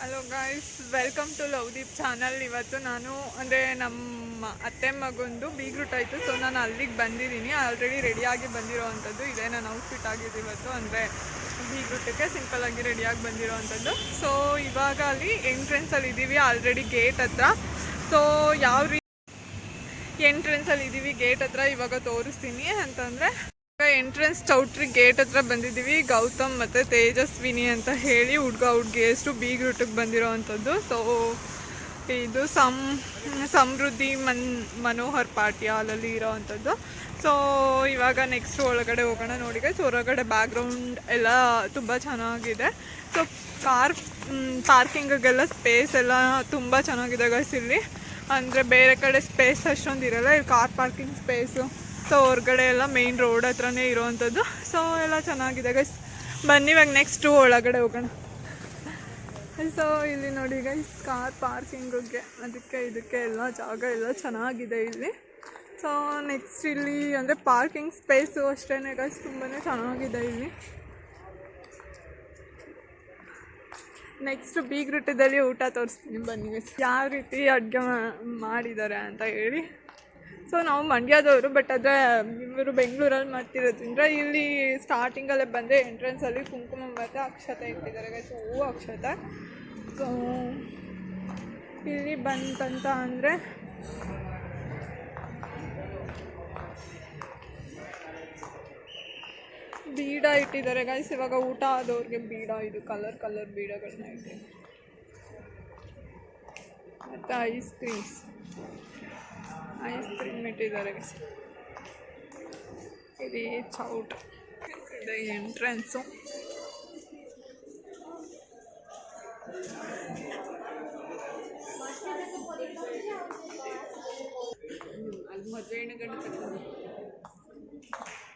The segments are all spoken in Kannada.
Hello guys welcome to Lovedeep channel ಇವತ್ತು ನಾನು ಅಂದರೆ ನಮ್ಮ ಅತ್ತೆ ಮಗೊಂದು ಬೀಗ್ರೂಟ್ ಆಯಿತು ಸೊ ನಾನು ಅಲ್ಲಿಗೆ ಬಂದಿದ್ದೀನಿ ಆಲ್ರೆಡಿ ರೆಡಿಯಾಗಿ ಬಂದಿರೋವಂಥದ್ದು ಇದೇ ನನ್ನ ಔಟ್ಫಿಟ್ ಆಗಿದೆ ಇವತ್ತು ಅಂದರೆ ಬೀಗ್ರೂಟಕ್ಕೆ ಸಿಂಪಲ್ಲಾಗಿ ರೆಡಿಯಾಗಿ ಬಂದಿರೋವಂಥದ್ದು ಸೊ ಇವಾಗ ಅಲ್ಲಿ ಎಂಟ್ರೆನ್ಸಲ್ಲಿ ಇದ್ದೀವಿ ಆಲ್ರೆಡಿ ಗೇಟ್ ಹತ್ರ ಸೊ ಯಾವ ರೀತಿ ಎಂಟ್ರೆನ್ಸಲ್ಲಿ ಇದ್ದೀವಿ ಗೇಟ್ ಹತ್ರ ಇವಾಗ ತೋರಿಸ್ತೀನಿ ಅಂತಂದರೆ ಎಂಟ್ರೆನ್ಸ್ ಚೌಟ್ರಿ ಗೇಟ್ ಹತ್ರ ಬಂದಿದ್ದೀವಿ. ಗೌತಮ್ ಮತ್ತು ತೇಜಸ್ವಿನಿ ಅಂತ ಹೇಳಿ ಹುಡ್ಗ ಹುಡ್ಗಿ ಎಷ್ಟು ಬೀಗ್ ರೂಟಿಗೆ ಬಂದಿರೋ ಅಂಥದ್ದು. ಸೊ ಇದು ಸಮ್ ಸಮೃದ್ಧಿ ಮನ್, ಮನೋಹರ್ ಪಾಟ್ಯಾಲಲ್ಲಿ ಇರೋ ಅಂಥದ್ದು. ಸೊ ಇವಾಗ ನೆಕ್ಸ್ಟ್ ಒಳಗಡೆ ಹೋಗೋಣ ನೋಡಿ ಸೊ ಹೊರಗಡೆ ಬ್ಯಾಕ್ಗ್ರೌಂಡ್ ಎಲ್ಲ ತುಂಬ ಚೆನ್ನಾಗಿದೆ. ಸೊ ಕಾರ್ ಪಾರ್ಕಿಂಗಿಗೆಲ್ಲ ಸ್ಪೇಸ್ ಎಲ್ಲ ತುಂಬ ಚೆನ್ನಾಗಿದೆ ಗೈಸ್ ಇಲ್ಲಿ. ಅಂದರೆ ಬೇರೆ ಕಡೆ ಸ್ಪೇಸ್ ಅಷ್ಟೊಂದು ಇರಲ್ಲ. ಇಲ್ಲಿ ಕಾರ್ ಪಾರ್ಕಿಂಗ್ ಸ್ಪೇಸು ಸೊ ಹೊರಗಡೆ ಎಲ್ಲ ಮೇಯ್ನ್ ರೋಡ್ ಹತ್ರನೇ ಇರೋವಂಥದ್ದು ಸೊ ಎಲ್ಲ ಚೆನ್ನಾಗಿದೆ ಗೈಸ್ ಬನ್ನಿ ಇವಾಗ ನೆಕ್ಸ್ಟು ಒಳಗಡೆ ಹೋಗೋಣ. ಸೊ ಇಲ್ಲಿ ನೋಡಿ ಗೈಸ್ ಕಾರ್ ಪಾರ್ಕಿಂಗಿಗೆ ಅದಕ್ಕೆ ಇದಕ್ಕೆ ಎಲ್ಲ ಜಾಗ ಎಲ್ಲ ಚೆನ್ನಾಗಿದೆ ಇಲ್ಲಿ. ಸೊ ನೆಕ್ಸ್ಟ್ ಇಲ್ಲಿ, ಅಂದರೆ ಪಾರ್ಕಿಂಗ್ ಸ್ಪೇಸು ಅಷ್ಟೇ ಗೈಸ್ ತುಂಬಾ ಚೆನ್ನಾಗಿದೆ ಇಲ್ಲಿ. ನೆಕ್ಸ್ಟ್ ಬೀಗ್ರೂಟದಲ್ಲಿ ಊಟ ತೋರಿಸ್ತೀನಿ ಬನ್ನಿ. ಯಾವ ರೀತಿ ಅಡುಗೆ ಮಾಡಿದ್ದಾರೆ ಅಂತ ಹೇಳಿ. ಸೊ ನಾವು ಮಂಡ್ಯದವರು ಬಟ್ ಆದರೆ ಇವರು ಬೆಂಗಳೂರಲ್ಲಿ ಮಾಡ್ತಿರೋದ್ರಿಂದ ಇಲ್ಲಿ ಸ್ಟಾರ್ಟಿಂಗಲ್ಲೇ ಬಂದರೆ ಎಂಟ್ರೆನ್ಸಲ್ಲಿ ಕುಂಕುಮ ಮತ್ತು ಅಕ್ಷತೆ ಇಟ್ಟಿದ್ದಾರೆ. ಗೈಸ್ ಹೂವು ಅಕ್ಷತೆ. ಸೊ ಇಲ್ಲಿ ಬಂತಂತ ಅಂದರೆ ಬೀಡ ಇಟ್ಟಿದ್ದಾರೆ. ಗೈಸ್ ಇವಾಗ ಊಟ ಆದವ್ರಿಗೆ ಬೀಡ, ಇದು ಕಲರ್ ಕಲರ್ ಬೀಡಗಳನ್ನ ಇಟ್ಟಿದ್ದಾರೆ. ಮತ್ತು ಐಸ್ ಕ್ರೀಮ್ಸ್ ಐಸ್ ಕ್ರೀಮ್ ಇಟ್ಟಿದ್ದಾರೆ guys. ಇದು ಚೌಟ್ ಇದು ಎಂಟ್ರೆನ್ಸು ಅಲ್ಲಿ ಮದುವೆ ಹೆಣ್ಣು ಗಂಡು ತಗೊಂಡು ಹಾಯ್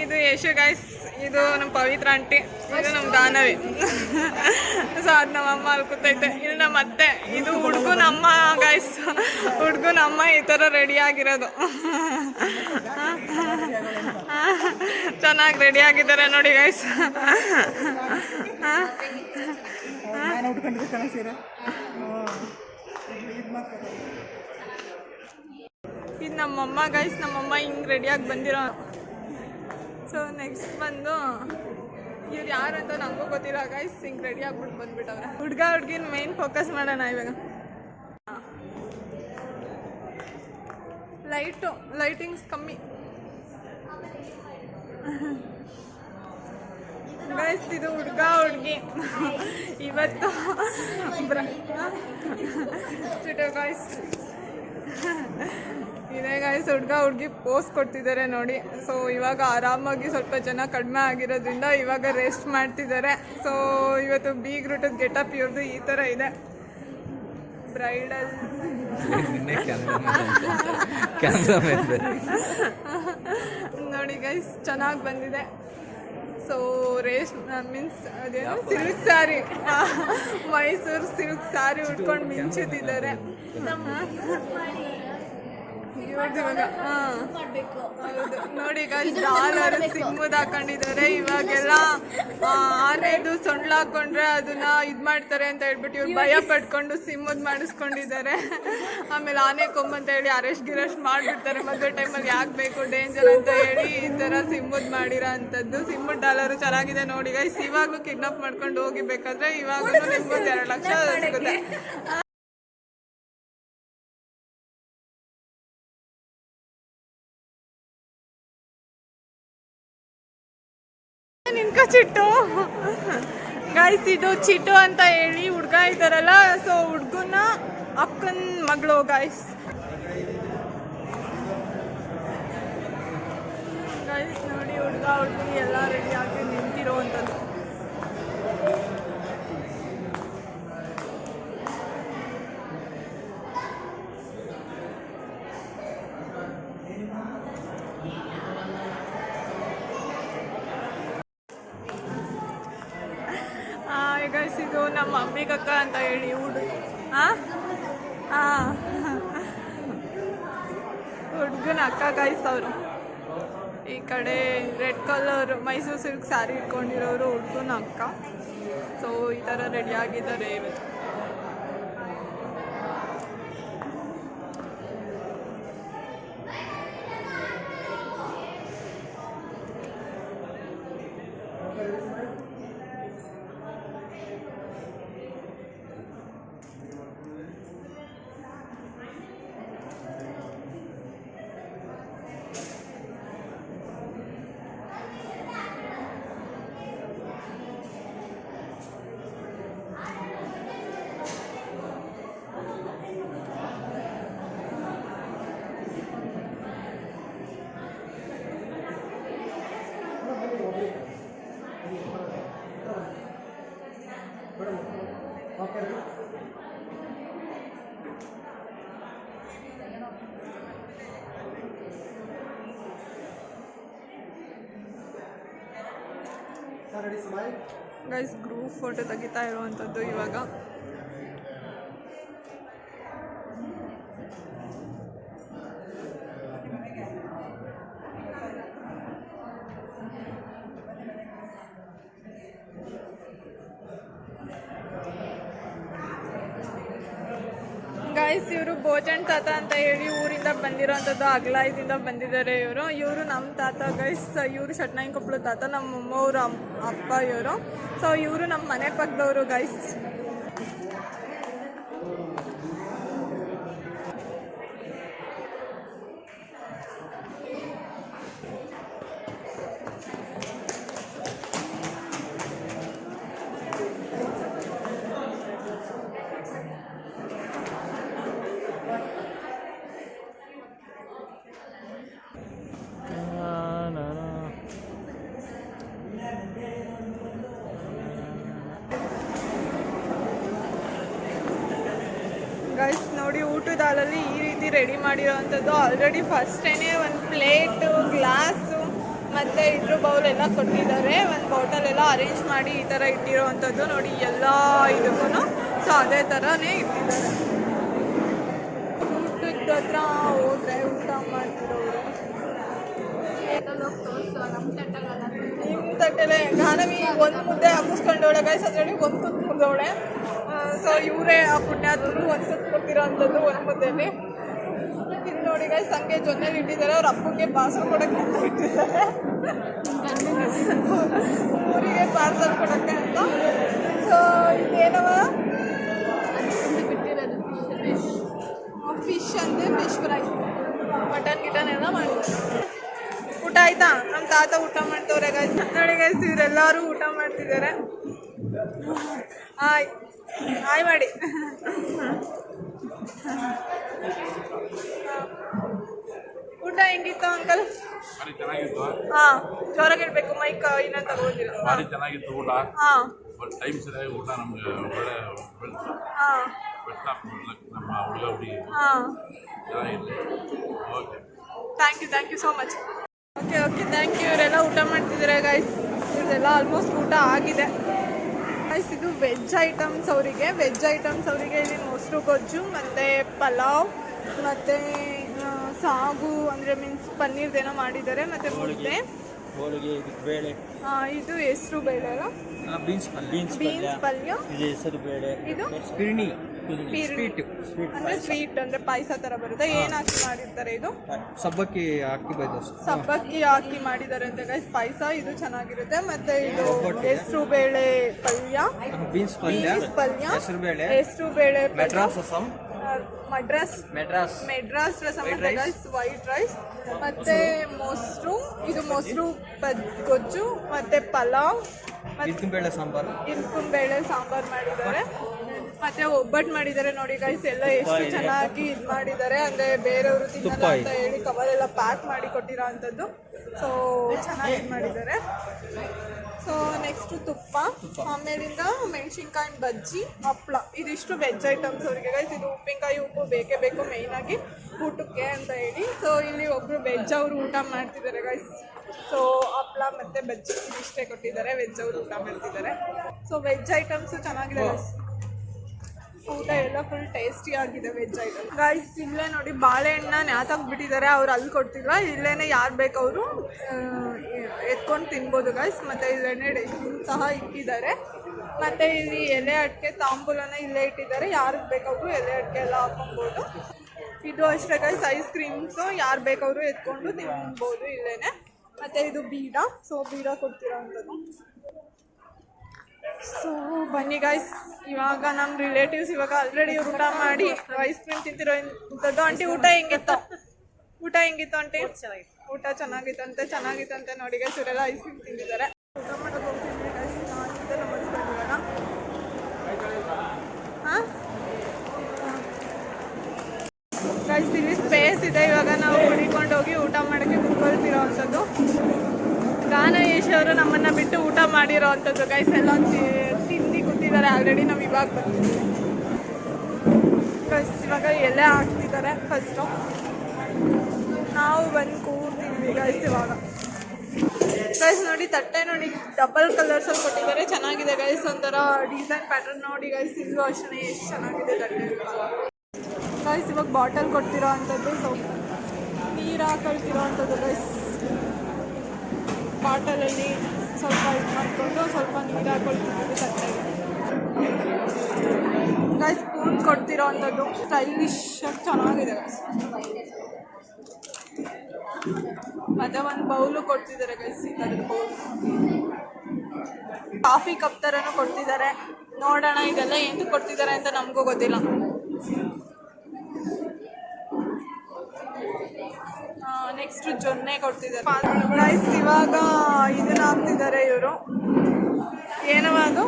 ಇದು ಯಶು ಗೈಸ್ ಇದು ನಮ್ಮ ಪವಿತ್ರ ಆಂಟಿ. ಇದು ನಮ್ಮ ದಾನವಿ. ಸೊ ಅದು ನಮ್ಮ ಅಮ್ಮ ಅಲ್ಲಿ ಕೂತೈತೆ ಇಲ್ಲಿ ನಮ್ಮ ಅತ್ತೆ. ಇದು ಹುಡುಗನ ಅಮ್ಮ ಗೈಸ್ ಹುಡುಗನ ಅಮ್ಮ ಈ ಥರ ರೆಡಿ ಆಗಿರೋದು. ಚೆನ್ನಾಗಿ ರೆಡಿ ಆಗಿದ್ದಾರೆ ನೋಡಿ ಗೈಸ್ ಹಾಂ ಇದು ನಮ್ಮಮ್ಮ ಗೈಸ್ ನಮ್ಮಮ್ಮ ಹಿಂಗೆ ರೆಡಿಯಾಗಿ ಬಂದಿರೋ. ಸೊ ನೆಕ್ಸ್ಟ್ ಬಂದು ಇವ್ರು ಯಾರು ಅಂತ ನನಗೂ ಗೊತ್ತಿಲ್ಲ ಗೈಸ್ ಹಿಂಗೆ ರೆಡಿ ಆಗ್ಬಿಟ್ಟು ಬಂದ್ಬಿಟ್ಟವ್ರೆ. ಹುಡುಗ, ಹುಡುಗಿನ ಮೇನ್ ಫೋಕಸ್ ಮಾಡೋಣ ಇವಾಗ. ಲೈಟು ಲೈಟಿಂಗ್ಸ್ ಕಮ್ಮಿ. ಗೈಸ್ ಇದು ಹುಡುಗ, ಹುಡುಗಿ. ಇವತ್ತು ಗೈಸ್ ಇದೇ ಗಾಯ್ಸ್ ಹುಡ್ಗ ಹುಡ್ಗಿ ಪೋಸ್ ಕೊಡ್ತಿದ್ದಾರೆ ನೋಡಿ. ಸೊ ಇವಾಗ ಆರಾಮಾಗಿ ಸ್ವಲ್ಪ ಜನ ಕಡಿಮೆ ಆಗಿರೋದ್ರಿಂದ ಇವಾಗ ರೆಸ್ಟ್ ಮಾಡ್ತಿದ್ದಾರೆ ಸೊ ಇವತ್ತು ಬೀಗ್ ರೂಟದ ಗೆಟಪ್ ಇವ್ರದ್ದು ಈ ಥರ ಇದೆ. ಬ್ರೈಡಲ್ ನೋಡಿ ಗೈಸ್ ಚೆನ್ನಾಗಿ ಬಂದಿದೆ. ಸೊ ರೇಷ್ ಮೀನ್ಸ್ ಅದೇನು ಸಿಲ್ಕ್ ಸ್ಯಾರಿ ಮೈಸೂರು ಸಿಲ್ಕ್ ಸ್ಯಾರಿ ಉಟ್ಕೊಂಡು ಮಿಂಚುತ್ತಿದ್ದಾರೆ ಇವ್ರದ್ದು ಇವಾಗ ಹಾಂ ಹೌದು ನೋಡಿ ಡಾಲರ್ ಸಿಮ್ಮದ್ ಹಾಕೊಂಡಿದ್ದಾರೆ. ಇವಾಗೆಲ್ಲ ಆನೆದು ಸೊಂಡ್ಲ ಹಾಕೊಂಡ್ರೆ ಅದನ್ನ ಇದ್ ಮಾಡ್ತಾರೆ ಅಂತ ಹೇಳ್ಬಿಟ್ಟು ಇವ್ರು ಭಯ ಪಡ್ಕೊಂಡು ಸಿಮ್ಮದ್ ಮಾಡಿಸ್ಕೊಂಡಿದ್ದಾರೆ. ಆಮೇಲೆ ಆನೆ ಕೊಂಬಂತ ಹೇಳಿ ಅರೆಸ್ಟ್ ಗಿರೆಸ್ಟ್ ಮಾಡ್ಬಿಡ್ತಾರೆ ಮದುವೆ ಟೈಮಲ್ಲಿ ಯಾಕೆ ಬೇಕು ಡೇಂಜರ್ ಅಂತ ಹೇಳಿ ಈ ತರ ಸಿಮ್ಮದ್ ಮಾಡಿರೋ ಅಂತದ್ದು ಸಿಮ್ಮದ್ ಡಾಲರ್ ಚೆನ್ನಾಗಿದೆ ನೋಡಿ ಗೈಸ್ ಇವಾಗಲೂ ಕಿಡ್ನಾಪ್ ಮಾಡ್ಕೊಂಡು ಹೋಗಿ ಬೇಕಾದ್ರೆ ಇವಾಗಲೂ ನಿಮ್ಗೊಂದು ಎರಡು ಲಕ್ಷ ಸಿಗುತ್ತೆ. ನಿನ್ಕ ಚಿಟ್ಟು ಗಾಯ್ಸ್ ಇದು ಚಿಟ್ಟು ಅಂತ ಹೇಳಿ ಹುಡ್ಗ ಇದ್ದಾರಲ್ಲ ಸೊ ಹುಡ್ಗನ ಅಕ್ಕನ ಮಗಳು ಗಾಯ್ಸ್ ಗೈಸ್ ನೋಡಿ ಹುಡ್ಗ, ಹುಡ್ಗಿ ಎಲ್ಲ ರೆಡಿ ಆಗಿ ನಿಂತಿರೋವಂಥದ್ದು. ಗೈಸ್ ಇದು ಅಂಬಿಕಕ್ಕ ಅಂತ ಹೇಳಿ ಹುಡು ಹಾಂ ಹುಡುಗನ ಅಕ್ಕ ಕಾಯಿಸ್ತವ್ರು. ಈ ಕಡೆ red colour Mysuru silk sari ಇಟ್ಕೊಂಡಿರೋರು ಹುಡುಗನ ಅಕ್ಕ. ಸೊ ಈ ಥರ ರೆಡಿ ಆಗಿದ್ದಾರೆ ಇವತ್ತು. ಗೈಸ್ ಗ್ರೂಪ್ ಫೋಟೋ ತೆಗಿತಾ ಇರುವಂಥದ್ದು ಇವಾಗ. ಬಂದಿರೋಂಥದ್ದು ಅಗ್ಲಾಯದಿಂದ ಬಂದಿದ್ದಾರೆ ಇವರು. ಇವರು ನಮ್ಮ ತಾತ ಗೈಸ್ ಇವರು ಶಟ್ನಾಯಿ ಕೊಪ್ಪಳ ತಾತ ನಮ್ಮ ಅಮ್ಮವ್ರ ಅಪ್ಪ ಇವರು. ಸೊ ಇವರು ನಮ್ಮ ಮನೆ ಪಕ್ಕದವರು ಗೈಸ್ ಗೈಸ್ ಊಟದ ಹಾಲಲ್ಲಿ ಈ ರೀತಿ ರೆಡಿ ಮಾಡಿರೋವಂಥದ್ದು. ಆಲ್ರೆಡಿ ಫಸ್ಟೇನೆ ಒಂದು ಪ್ಲೇಟು ಗ್ಲಾಸು ಮತ್ತು ಇದ್ರ ಬೌಲ್ ಎಲ್ಲ ಕೊಟ್ಟಿದ್ದಾರೆ. ಒಂದು ಬಾಟಲ್ ಎಲ್ಲ ಅರೇಂಜ್ ಮಾಡಿ ಈ ಥರ ಇಟ್ಟಿರೋವಂಥದ್ದು ನೋಡಿ, ಎಲ್ಲ ಇದಕ್ಕೂ ಸೊ ಅದೇ ಥರನೇ ಇಟ್ಟಿದ್ದಾರೆ. ಊಟದ ಹತ್ರ ಹೋದ್ರೆ ಊಟ ಮಾಡ್ತಿರೋರು. ನಿಮ್ಮ ತಟ್ಟೆಲೆ ಗಾನವಿ ಒಂದು ಮುದ್ದೆ ಹಬ್ಬಿಸ್ಕೊಂಡವಳೆ ಗೈಸ್ ಅದರಲ್ಲಿ ಒಂದು ತುತ್ತು ಸೊ ಇವರೇ ಆ ಪುಣ್ಯಾತ್ಮರು ತುತ್ತು ಕೊಟ್ಟಿರೋ ಅಂಥದ್ದು ಇದು ನೋಡಿ ಗೈಸ್ ಹಂಗೆ ಜೊನ್ನೆ ಇಟ್ಟಿದ್ದಾರೆ ಅವ್ರ ಅಪ್ಪಗೆ ಪಾರ್ಸಲ್ ಕೊಡೋಕ್ಕೆ ಅಂತ ಇಟ್ಟಿದ್ದಾರೆ ಊರಿಗೆ ಪಾರ್ಸಲ್ ಕೊಡೋಕ್ಕೆ ಅಂತ. ಸೊ ಇದೇನವ? ಫಿಶ್ ಅಂದರೆ ಫಿಶ್ ಫ್ರೈ ಮಟನ್ ಗಿಟನ್ ಎಲ್ಲ ಮಾಡಿದ್ದಾರೆ. ಊಟ ಆಯ್ತಾ? ನಮ್ಮ ತಾತ ಊಟ ಮಾಡ್ತವ್ರೆ ಗೈಸ್ ನೋಡಿ ಗೈಸ್ ಇವರೆಲ್ಲರೂ ಊಟ ಮಾಡ್ತಿದ್ದಾರೆ. ಹಾಯ್ ಹಾಯ್ ಮಾಡಿ. ಊಟ ಹೆಂಗಿತ್ತು ಅಂಕಲ್? ಹಾ ಚೆನ್ನಾಗಿತ್ತು. ಹಾಂ ಜೋರಾಗಿ ಇಡಬೇಕು ಮೈಕ್ ಇನ್ನ ತಗೋದಿಲ್ಲ. ಭಾರಿ ಚೆನ್ನಾಗಿತ್ತು ಊಟ. ಹಾಂ. ಬಟ್ ಟೈಮ್ ಸರಿಯಾಗಿ ಊಟ ನಮ್ಗೆ ಒಳ್ಳೆ ಬೆಳೆಸ ಹಾಂ. ಬೆಟ್ಟ ನಮ್ಮ ಹುಡುಗ ಹುಡುಗಿ. ಹಾಂ. ಚೆನ್ನಾಗಿದೆ okay thank you thank you so much okay okay thank you ಇವರೆಲ್ಲ ಊಟ ಮಾಡ್ತಿದ್ದಾರೆ ಗೈಸ್ ಇವರೆಲ್ಲ ಆಲ್ಮೋಸ್ಟ್ ಊಟ ಆಗಿದೆ. ಗೈಸ್ ಇದು ವೆಜ್ ಐಟಮ್ಸ್ ಅವರಿಗೆ. ವೆಜ್ ಐಟಮ್ಸ್ ಅವರಿಗೆ ಇಲ್ಲಿ ಮೊಸರು ಗೊಜ್ಜು ಮತ್ತು ಪಲಾವ್ ಮತ್ತು ಸಾಗು ಅಂದರೆ ಮೀನ್ಸ್ ಪನ್ನೀರ್ದೇನೋ ಮಾಡಿದ್ದಾರೆ ಮತ್ತು ಮುದ್ದೆ. ಹೋಳಿಗೆ ಇದಕ್ಕೆ ಬೇಳೆ. ಇದು ಹೆಸರು ಬೇಳೆ ಅಲ್ಲ ಬೀನ್ಸ್ ಬೀನ್ಸ್ ಬೀನ್ಸ್ ಪಲ್ಯ. ಇದು ಹೆಸರು ಬೇಳೆ. ಇದು? ಪಿರ್ಣಿ. ಸ್ವೀಟ್ ಅಂದರೆ ಸ್ವೀಟ್ ಅಂದ್ರೆ ಪಾಯಸ ತರ ಬರುತ್ತೆ. ಏನ್ ಹಾಕಿ ಮಾಡಿರ್ತಾರೆ ಇದು? ಸಬ್ಬಕ್ಕಿ ಹಾಕಿ ಸಬ್ಬಕ್ಕಿ ಹಾಕಿ ಮಾಡಿದ್ದಾರೆ ಅಂತ ಗೈಸ್ ಪಾಯಸ ಇದು ಚೆನ್ನಾಗಿರುತ್ತೆ. ಮತ್ತೆ ಇದು ಹೆಸರು ಬೇಳೆ ಪಲ್ಯ. ಬೀನ್ಸ್ ಪಲ್ಯ. ಪಲ್ಯ. ಹೆಸರು ಬೇಳೆ. ಹೆಸರು ಬೇಳೆ ಮೆಡ್ರಾಸ್ ರಸಂ. ಆ, ಮಡ್ರಾಸ್ ಮೆಡ್ರಾಸ್ ಮೆಡ್ರಾಸ್ ರಸಮ್ ಅಂತ ಗೈಸ್ ವೈಟ್ ರೈಸ್ ಮತ್ತೆ ಮೊಸರು. ಇದು ಮೊಸರು ಗೊಜ್ಜು ಮತ್ತೆ ಪಲಾವ್. ಬೇಳೆ ಸಾಂಬಾರು. ಬೇಳೆ ಸಾಂಬಾರ್ ಮಾಡಿದ್ದಾರೆ. ಮತ್ತೆ ಒಬ್ಬಟ್ಟು ಮಾಡಿದ್ದಾರೆ ನೋಡಿ ಗೈಸ್ ಎಲ್ಲ ಎಷ್ಟು ಚೆನ್ನಾಗಿ ಇದು ಮಾಡಿದ್ದಾರೆ. ಅಂದ್ರೆ ಬೇರೆಯವರು ತಿನ್ನಲ್ಲ ಅಂತ ಹೇಳಿ ಕವರ್ ಎಲ್ಲ ಪ್ಯಾಕ್ ಮಾಡಿ ಕೊಟ್ಟಿರೋ ಅಂಥದ್ದು. ಸೊ ಚೆನ್ನಾಗಿ ಇದ್ ಮಾಡಿದ್ದಾರೆ. ಸೊ ನೆಕ್ಸ್ಟ್ ತುಪ್ಪ. ಆಮೇಲಿಂದ ಮೆಣಸಿನ್ಕಾಯಿ ಬಜ್ಜಿ ಹಪ್ಳ. ಇದಿಷ್ಟು ವೆಜ್ ಐಟಮ್ಸ್ ಅವರಿಗೆ ಗೈಸ್ ಇದು ಉಪ್ಪಿನಕಾಯಿ ಉಪ್ಪು ಬೇಕೇ ಬೇಕು ಆಗಿ ಊಟಕ್ಕೆ ಅಂತ ಹೇಳಿ. ಸೊ ಇಲ್ಲಿ ಒಬ್ರು ವೆಜ್ ಅವರು ಊಟ ಮಾಡ್ತಿದ್ದಾರೆ ಗೈಸ್ ಸೊ ಹಪ್ಳ ಮತ್ತೆ ಬಜ್ಜಿ ಇದಿಷ್ಟೇ ಕೊಟ್ಟಿದ್ದಾರೆ. ವೆಜ್ ಅವರು ಊಟ ಮಾಡ್ತಿದ್ದಾರೆ. ಸೊ ವೆಜ್ ಐಟಮ್ಸು ಚೆನ್ನಾಗಿದೆ ಗೈಸ್ ಊಟ ಎಲ್ಲ ಫುಲ್ ಟೇಸ್ಟಿ ಆಗಿದೆ ವೆಜ್ ಐಟಮ್ ಗೈಸ್ ಇಲ್ಲೇ ನೋಡಿ ಬಾಳೆಹಣ್ಣ ನ್ಯಾತಾಕ್ ಬಿಟ್ಟಿದ್ದಾರೆ ಅವ್ರು ಅಲ್ಲಿ ಕೊಡ್ತಿಲ್ಲ. ಇಲ್ಲೇನೆ ಯಾರು ಬೇಕು ಎತ್ಕೊಂಡು ತಿನ್ಬೋದು ಗೈಸ್ ಮತ್ತು ಇಲ್ಲೇನೆ ಡಸ್ಟ್ಬಿನ್ ಸಹ ಇಟ್ಟಿದ್ದಾರೆ ಮತ್ತು ಇಲ್ಲಿ ಎಲೆ ಅಡಿಕೆ ತಾಂಬೂಲನ ಇಲ್ಲೇ ಇಟ್ಟಿದ್ದಾರೆ. ಯಾರಿಗೆ ಬೇಕಾದ್ರು ಎಲೆ ಅಡಿಕೆ ಎಲ್ಲ ಹಾಕೊಬೋದು ಇದು ಅಷ್ಟೇ ಗೈಸ್ ಐಸ್ ಕ್ರೀಮ್ಸು ಯಾರು ಬೇಕಾದ್ರು ಎತ್ಕೊಂಡು ತಿನ್ಬೋದು ಇಲ್ಲೇನೆ. ಮತ್ತು ಇದು ಬೀಡ. ಸೊ ಬೀಡ ಕೊಡ್ತಿರೋವಂಥದ್ದು ಸೊ ಬನ್ನಿ ಗಾಯ್ಸ್ ಇವಾಗ ನಮ್ಮ ರಿಲೇಟಿವ್ಸ್ ಇವಾಗ ಆಲ್ರೆಡಿ ಊಟ ಮಾಡಿ ಐಸ್ ಕ್ರೀಮ್ ತಿಂತಿರೋ ಇಂಥದ್ದು ಆಂಟಿ ಊಟ ಹೆಂಗಿತ್ತು? ಊಟ ಹೆಂಗಿತ್ತು ಆಂಟಿ ಊಟ ಚೆನ್ನಾಗಿತ್ತಂತೆ ಚೆನ್ನಾಗಿತ್ತಂತೆ ನೋಡಿ ಗಾಯ್ಸ್ ಇವರೆಲ್ಲ ಐಸ್ ಕ್ರೀಮ್ ತಿಂದಿದ್ದಾರೆ. ಊಟ ಗೈಸ್ ಹಾಂ? ಗೈಸ್ ಇಲ್ಲಿ ಸ್ಪೇಸ್ ಇದೆ. ಇವಾಗ ನಾವು ಹುಡಿಕೊಂಡು ಹೋಗಿ ಊಟ ಮಾಡೋಕ್ಕೆ ಕುತ್ಕೊಳ್ತಿರೋ ಅಂಥದ್ದು. ಗಾನಯೇಶ್ ನಮ್ಮನ್ನ ಬಿಟ್ಟು ಊಟ ಮಾಡಿರೋ ಅಂಥದ್ದು. ಗೈಸ್ ಎಲ್ಲ ಒಂದು ತಿಂದು ಕೂತಿದ್ದಾರೆ ಆಲ್ರೆಡಿ ನಾವು ಇವಾಗ ಗೈಸ್ ಇವಾಗ ಎಲೆ ಹಾಕ್ತಿದ್ದಾರೆ ಫಸ್ಟು ನಾವು ಬಂದು ಕೂರ್ತಿದ್ವಿ ಗೈಸ್ ಇವಾಗ. ಗೈಸ್ ನೋಡಿ, ತಟ್ಟೆ ನೋಡಿ ಡಬಲ್ ಕಲರ್ಸ್ ಅಲ್ಲಿ ಕೊಟ್ಟಿದ್ದಾರೆ. ಚೆನ್ನಾಗಿದೆ ಗೈಸ್ ಒಂಥರ ಡಿಸೈನ್ ಪ್ಯಾಟರ್ನ್ ನೋಡಿ ಗೈಸ್ ಇದು ಅಷ್ಟೇ ಎಷ್ಟು ಚೆನ್ನಾಗಿದೆ ತಟ್ಟೆ ಗೈಸ್ ಇವಾಗ ಬಾಟಲ್ ಕೊಡ್ತಿರೋ ಅಂಥದ್ದು ಸೊ ನೀರು ಹಾಕೊಳ್ತಿರೋ ಅಂಥದ್ದು ಗೈಸ್ ಬಾಟಲಲ್ಲಿ ಸ್ವಲ್ಪ ಇದು ಮಾಡಿಕೊಂಡು ಸ್ವಲ್ಪ ನೀರು ಹಾಕೊಳ್ತಿದ್ದೀವಿ ತಟ್ಟೆಗೆ ಗೈಸ್ ಸ್ಪೂನ್ ಕೊಡ್ತಿರೋ ಅಂಥದ್ದು ಸ್ಟೈಲಿಶ್ ಚೆನ್ನಾಗಿದೆ ಗೈಸ್ ಮತ್ತೆ ಒಂದು ಬೌಲು ಕೊಡ್ತಿದ್ದಾರೆ ಗೈಸ್ ಈ ಬೌಲ್ ಕಾಫಿ ಕಪ್ ಥರನೂ ಕೊಡ್ತಿದ್ದಾರೆ. ನೋಡೋಣ, ಇದೆಲ್ಲ ಏನು ಕೊಡ್ತಿದ್ದಾರೆ ಅಂತ ನಮಗೂ ಗೊತ್ತಿಲ್ಲ. ನೆಕ್ಸ್ಟ್ ಜೊನ್ನೆ ಕೊಡ್ತಿದ್ದಾರೆ. ರೈಸ್ ಇವಾಗ ಇದನ್ನ ಹಾಕ್ತಿದ್ದಾರೆ ಇವರು. ಏನವ ಅದು?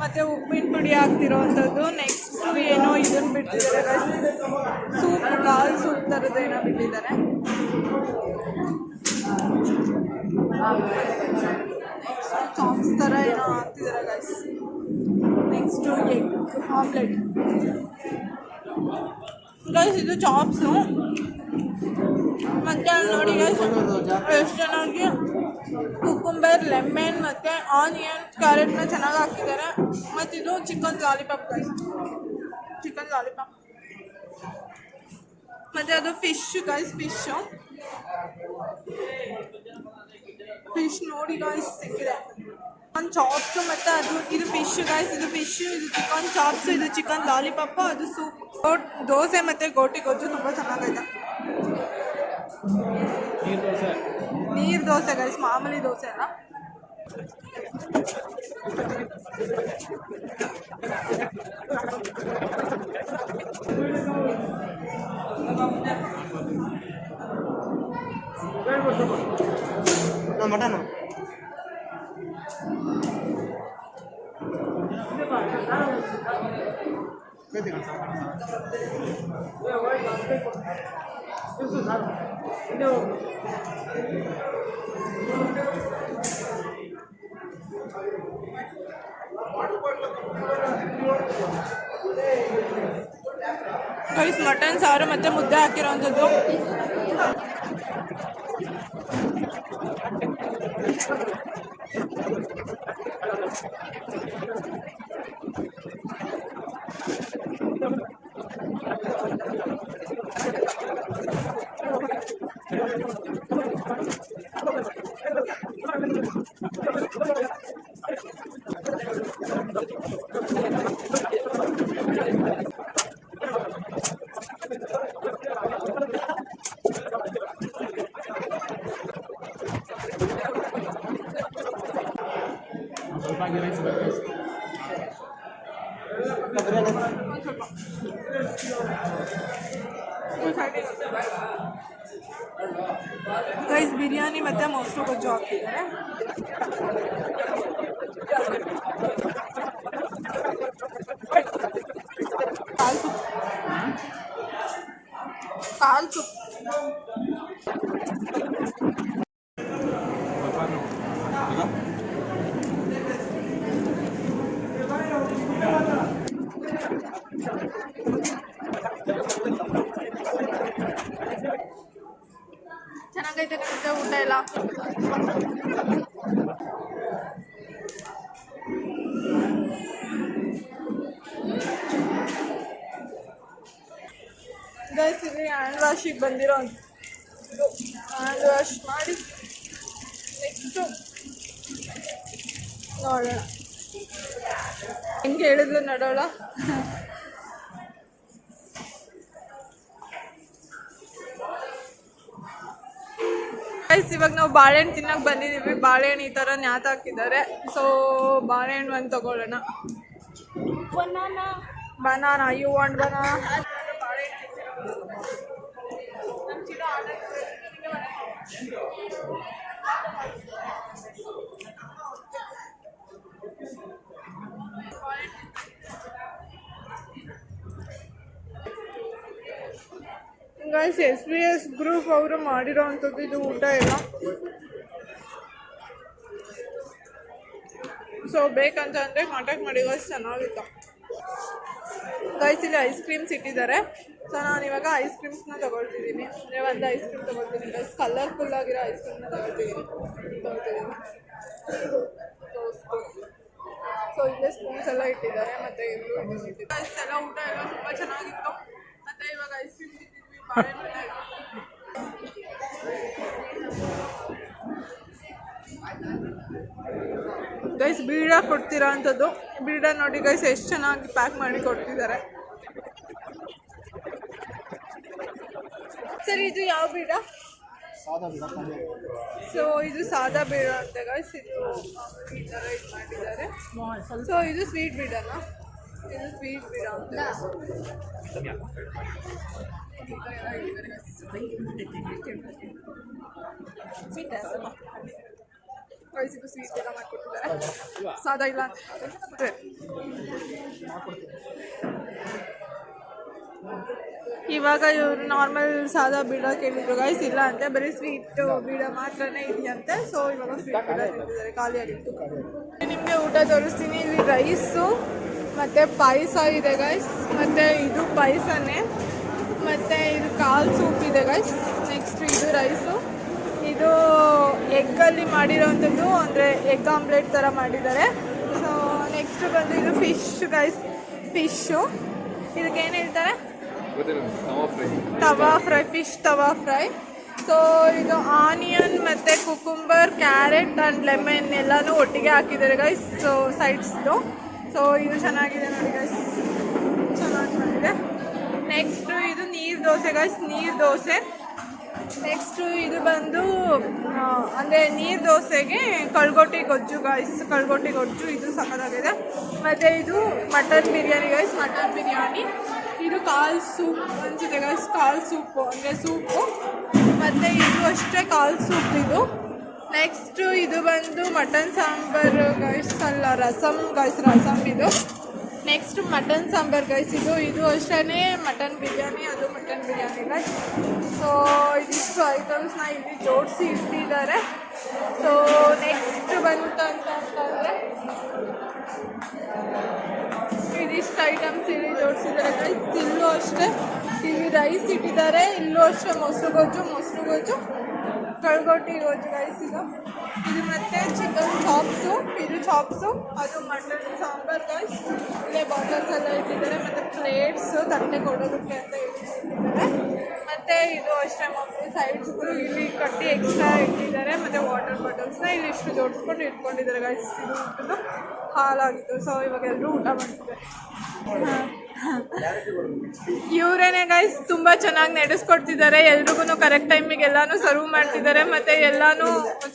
ಮತ್ತೆ ಉಪ್ಪಿನ ಪುಡಿ ಹಾಕ್ತಿರೋವಂಥದ್ದು. ನೆಕ್ಸ್ಟ್ ಏನೋ ಇದನ್ನ ಬಿಡ್ತಿದ್ದಾರೆ ರೈಸ್ ಸೂಪ್ ಕಾಲ್ ಸೂಪ್ ಥರದ್ದು ಏನೋ ಬಿಟ್ಟಿದ್ದಾರೆ. ಚಾಪ್ಸ್ ಥರ ಏನೋ ಹಾಕ್ತಿದ್ದಾರೆ guys next egg omelette guys ಇದು ಚಾಪ್ಸು ಮತ್ತೆ ಅಲ್ಲಿ ನೋಡಿ ಗೈಸ್ ಎಷ್ಟು ಚೆನ್ನಾಗಿ ಕುಕುಂಬರ್ ಲೆಮನ್ ಮತ್ತು ಆನಿಯನ್ ಕ್ಯಾರೆಟ್ನ ಚೆನ್ನಾಗಿ ಹಾಕಿದ್ದಾರೆ. ಮತ್ತು ಇದು chicken lollipop guys chicken lollipop ಮತ್ತು ಅದು ಫಿಶ್ ಗೈಸ್ ಫಿಶ್ಶು ಫಿಶ್ ನೋಡಿ ಗಾಯ್ಸ್ ಸಿಕ್ಕಿದೆ. ಚಿಕನ್ ಚಾಪ್ಸ್ ಮತ್ತು ಅದು ಇದು ಫಿಶ್ ಗಾಯ್ಸ್ ಇದು ಫಿಶ್ ಇದು ಚಿಕನ್ ಚಾಪ್ಸ್ ಇದು ಚಿಕನ್ ಲಾಲಿಪಾಪ್ ಅದು ಸೂಪ್ ದೋಸೆ ಮತ್ತು ಗೋಟಿ ಗೊಜ್ಜು ತುಂಬ ಚೆನ್ನಾಗೈತೆ ನೀರು ದೋಸೆ ಗೈಸ್ ಮಾಮೂಲಿ ದೋಸೆ ಅಲ್ಲ ಮಟನು ಮಟನ್ ಸಾರು ಮತ್ತು ಮುದ್ದೆ ಹಾಕಿರೋವಂಥದ್ದು ಗೈಸ್ ಬಿರಿಯಾನಿ ಮತ್ತು ಮೊಸರು ಗೊಜ್ಜು ಹಾಕಿದ್ದಾರೆ ಕಾಲ್ ಸುಪ್ ಕಾಲ್ ಸುಪ್ ಚೆನ್ನಾಗೈತೆ ಕಣಕ್ಕೆ ಊಟ ಎಲ್ಲ ಲಂಚಿಗೆ ಇದು ಹ್ಯಾಂಡ್ ವಾಶ್ ಮಾಡಿ ನೆಕ್ಸ್ಟು ನೋಡೋಣ. ಹೆಂಗೆ ಹೇಳಿದ್ರು ನಡೋಳ? ಗೈಸ್ ಇವಾಗ ನಾವು ಬಾಳೆಹಣ್ಣು ತಿನ್ನಕ್ಕೆ ಬಂದಿದ್ದೀವಿ ಬಾಳೆಹಣ್ಣು ಈ ಥರ ನ್ಯಾತ ಹಾಕಿದ್ದಾರೆ. ಸೊ ಬಾಳೆಹಣ್ಣು ಒಂದು ತಗೊಳ್ಳೋಣ. Banana you want banana guys S B S group ಅವರು ಮಾಡಿರೋ ಅಂಥದ್ದು ಇದು ಊಟ ಎಲ್ಲ. ಸೊ ಬೇಕಂತ ಅಂದರೆ ಕಾಂಟ್ಯಾಕ್ಟ್ ಮಾಡಿ ಗೈಸ್ ಚೆನ್ನಾಗಿತ್ತು. ಗೈಸ್ ಇಲ್ಲಿ ಐಸ್ ಕ್ರೀಮ್ಸ್ ಇಟ್ಟಿದ್ದಾರೆ. ಸೊ ನಾನು ಇವಾಗ ಐಸ್ ಕ್ರೀಮ್ಸ್ನ ತಗೊಳ್ತಿದ್ದೀನಿ. ಅಂದರೆ ಒಂದು ಐಸ್ ಕ್ರೀಮ್ ತಗೊಳ್ತೀನಿ ಗೈಸ್ ಕಲರ್ಫುಲ್ ಆಗಿರೋ ಐಸ್ ಕ್ರೀಮ್ನ ತಗೊಳ್ತಿದ್ದೀನಿ. ತೊಗೊಳ್ತಿದ್ದೀನಿ. ಸೊ ಇಲ್ಲೇ ಸ್ಪೂನ್ಸ್ ಎಲ್ಲ ಇಟ್ಟಿದ್ದಾರೆ, ಮತ್ತೆ ಎಲ್ಲ ಊಟ ಎಲ್ಲ ತುಂಬ ಚೆನ್ನಾಗಿತ್ತು ಮತ್ತೆ ಇವಾಗ ಐಸ್ ಕ್ರೀಮ್ ತಿಂದಿದ್ವಿ ಬಾಳೆಹಣ್ಣು ಎಲ್ಲ ಇತ್ತು. ಗೈಸ್ ಬೀಡ ಕೊಡ್ತೀರಾ ಅಂಥದ್ದು ಬೀಡ ನೋಡಿ ಗೈಸ್ ಎಷ್ಟು ಚೆನ್ನಾಗಿ ಪ್ಯಾಕ್ ಮಾಡಿ ಕೊಡ್ತಿದ್ದಾರೆ. ಸರಿ, ಇದು ಯಾವ ಬೀಡ? ಸೊ ಇದು ಸಾದಾ ಬೀಡ ಅಂತ ಗೈಸ್ ಇದು ಈ ಥರ ಇದು ಮಾಡಿದ್ದಾರೆ. ಸೊ ಇದು ಸ್ವೀಟ್ ಬೀಡನಾ? ಇದು ಸ್ವೀಟ್ ಬೀಡ ಅಂತ. ಸ್ವೀಟ್ ಎಲ್ಲ ಸಾದಾ ಇಲ್ಲ ಇವಾಗ ಇವರು ನಾರ್ಮಲ್ ಸಾದಾ ಬೀಡ ಕೇಳಿದ್ರು ಗೈಸ್ ಇಲ್ಲ ಅಂತೆ, ಬರೀ ಸ್ವೀಟ್ ಬೀಡ ಮಾತ್ರನೇ ಇದೆಯಂತೆ ಸೊ ಇವಾಗ ಸ್ವೀಟ್ ಬೀಡ ತಿಂತಿದ್ದಾರೆ ಖಾಲಿ ಆಗಿತ್ತು. ನಿಮಗೆ ಊಟ ತೋರಿಸ್ತೀನಿ, ಇಲ್ಲಿ ರೈಸು ಮತ್ತು ಪಾಯಸ ಇದೆ ಗೈಸ್ ಮತ್ತು ಇದು ಪಾಯಸನೇ. ಮತ್ತು ಇದು ಕಾಲ್ ಸೂಪ್ ಇದೆ ಗೈಸ್ ನೆಕ್ಸ್ಟ್ ಇದು ರೈಸು ಇದು ಎಗ್ಗಲ್ಲಿ ಮಾಡಿರೋಂಥದ್ದು ಅಂದರೆ ಎಗ್ ಆಮ್ಲೆಟ್ ಥರ ಮಾಡಿದ್ದಾರೆ. ಸೊ ನೆಕ್ಸ್ಟ್ ಬಂದು ಇದು ಫಿಶ್ ಗೈಸ್ ಫಿಶ್ಶು ಇದಕ್ಕೆ ಏನು ಹೇಳ್ತಾರೆ? Tawa fry. Fish tawa fry. So ಇದು ಆನಿಯನ್ ಮತ್ತು ಕುಕುಂಬರ್ ಕ್ಯಾರೆಟ್ ಆ್ಯಂಡ್ ಲೆಮನ್ ಎಲ್ಲನೂ ಒಟ್ಟಿಗೆ ಹಾಕಿದ್ದಾರೆ ಗೈಸ್ ಸೊ ಸೈಡ್ಸ್ದು ಸೊ ಇದು ಚೆನ್ನಾಗಿದೆ ನೋಡಿ ಗೈಸ್ ಚೆನ್ನಾಗಿ ಮಾಡಿದೆ ನೆಕ್ಸ್ಟು ಇದು ನೀರು ದೋಸೆ ಗೈಸ್ ನೀರು ದೋಸೆ. ನೆಕ್ಸ್ಟು ಇದು ಬಂದು ಅಂದರೆ ನೀರು ದೋಸೆಗೆ ಕಳ್ಗೊಟ್ಟಿ ಗೊಜ್ಜು ಗಾಯ್ಸ್ ಕಳ್ಗೊಟ್ಟಿ ಗೊಜ್ಜು, ಇದು ಸಖತ್ತಾಗಿದೆ. ಮತ್ತು ಇದು mutton biryani guys mutton biryani. ಇದು ಕಾಲ್ ಸೂಪ್ ಅನ್ಸುತ್ತೆ ಗೈಸ್ ಕಾಲ್ ಸೂಪು, ಅಂದರೆ ಸೂಪು. ಮತ್ತು ಇದು ಅಷ್ಟೇ ಕಾಲ್ ಸೂಪ್ ಇದು. ನೆಕ್ಸ್ಟು ಇದು ಬಂದು ಮಟನ್ ಸಾಂಬಾರು ಗೈಸ್ ಅಲ್ಲ ರಸಮ್ ಗೈಸ್ ರಸಮ್ ಇದು. ನೆಕ್ಸ್ಟ್ ಮಟನ್ ಸಾಂಬಾರ್ ಗೈಸ್ ಇದು ಇದು ಅಷ್ಟೇ ಮಟನ್ ಬಿರಿಯಾನಿ, ಅದು ಮಟನ್ ಬಿರಿಯಾನಿ ಗೈಸ್ ಸೊ ಇದಿಷ್ಟು ಐಟಮ್ಸ್ನ ಇಲ್ಲಿ ಜೋಡಿಸಿ ಇಟ್ಟಿದ್ದಾರೆ. ಸೊ ನೆಕ್ಸ್ಟ್ ಬಂತ ಅಂತ ಅಂತಂದರೆ, ಇದಿಷ್ಟು ಐಟಮ್ಸ್ ಇಲ್ಲಿ ಜೋಡಿಸಿದ್ದಾರೆ ಗೈಸ್ ಇಲ್ಲೂ ಅಷ್ಟೇ. ಇಲ್ಲಿ ರೈಸ್ ಇಟ್ಟಿದ್ದಾರೆ, ಇಲ್ಲೂ ಅಷ್ಟೇ ಮೊಸರು ಗೊಜ್ಜು ಮೊಸರು ಗೊಜ್ಜು, ಕಳ್ಗೊಟ್ಟಿ ಗೊಜ್ಜು ಗೈಸ್ ಇದು. ಇದು ಮತ್ತೆ ಚಿಕನ್ ಚಾಪ್ಸು ಇದು ಚಾಪ್ಸು ಅದು ಮಟನ್ ಸಾಂಬಾರ್ ಗೈಸ್ ಇಲ್ಲೇ ಬಾಟಲ್ಸ್ ಎಲ್ಲ ಇಟ್ಟಿದ್ದಾರೆ. ಮತ್ತೆ ಪ್ಲೇಟ್ಸ್ ತಟ್ಟೆ ಕೊಡೋದಕ್ಕೆ ಅಂತ ಇಟ್ಟಿದ್ದಾರೆ. ಮತ್ತೆ ಇದು ಅಷ್ಟೇ ಮಾಮೂಲಿ ಸೈಡ್ಸ್ಗಳು ಇಲ್ಲಿ ಕಟ್ಟಿ ಎಕ್ಸ್ಟ್ರಾ ಇಟ್ಟಿದ್ದಾರೆ. ಮತ್ತೆ ವಾಟರ್ ಬಾಟಲ್ಸ್ನ ಇಲ್ಲಿ ಇಷ್ಟು ಜೋಡಿಸ್ಕೊಂಡು ಇಟ್ಕೊಂಡಿದ್ದಾರೆ ಗೈಸ್ ಇದು ಊಟದ್ದು ಹಾಲಾಗಿತ್ತು ಸೊ ಇವಾಗ ಎಲ್ಲರೂ ಊಟ ಮಾಡ್ತಿದ್ದಾರೆ. ಇವರೇನೆ ಗೈಸ್ ತುಂಬ ಚೆನ್ನಾಗಿ ನಡೆಸ್ಕೊಡ್ತಿದ್ದಾರೆ. ಎಲ್ರಿಗೂ ಕರೆಕ್ಟ್ ಟೈಮಿಗೆ ಎಲ್ಲಾನು ಸರ್ವ್ ಮಾಡ್ತಿದ್ದಾರೆ. ಮತ್ತೆ ಎಲ್ಲಾನು